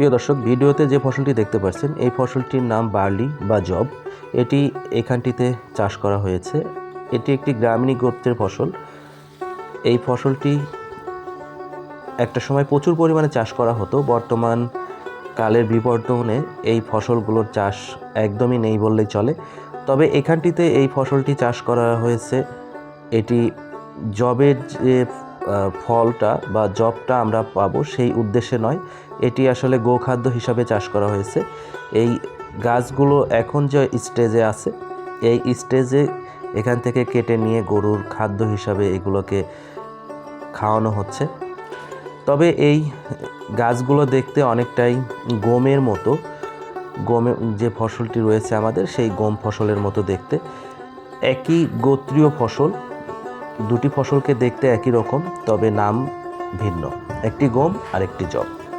প্রিয় দর্শক, ভিডিওতে যে ফসলটি দেখতে পাচ্ছেন, এই ফসলটির নাম বার্লি বা জব। এটি এখানটিতে চাষ করা হয়েছে। এটি একটি গ্রামীণ গোত্রের ফসল। এই ফসলটি একটা সময় প্রচুর পরিমাণে চাষ করা হতো। বর্তমান কালের বিবর্তনে এই ফসলগুলোর চাষ একদমই নেই বললেই চলে। তবে এখানটিতে এই ফসলটি চাষ করা হয়েছে। এটি জবের যে ফলটা বা জবটা আমরা পাবো সেই উদ্দেশ্যে নয়। এটি আসলে গোখাদ্য হিসাবে চাষ করা হয়েছে। এই গাছগুলো এখন যে স্টেজে আছে, এই স্টেজে এখান থেকে কেটে নিয়ে গরুর খাদ্য হিসাবে এগুলোকে খাওয়ানো হচ্ছে। তবে এই গাছগুলো দেখতে অনেকটাই গমের মতো, গমে যে ফসলটি রয়েছে আমাদের, সেই গম ফসলের মতো দেখতে। একই গোত্রীয় ফসল দুটি ফসলকে দেখতে একই রকম তবে নাম ভিন্ন। একটি গম আর একটি জব।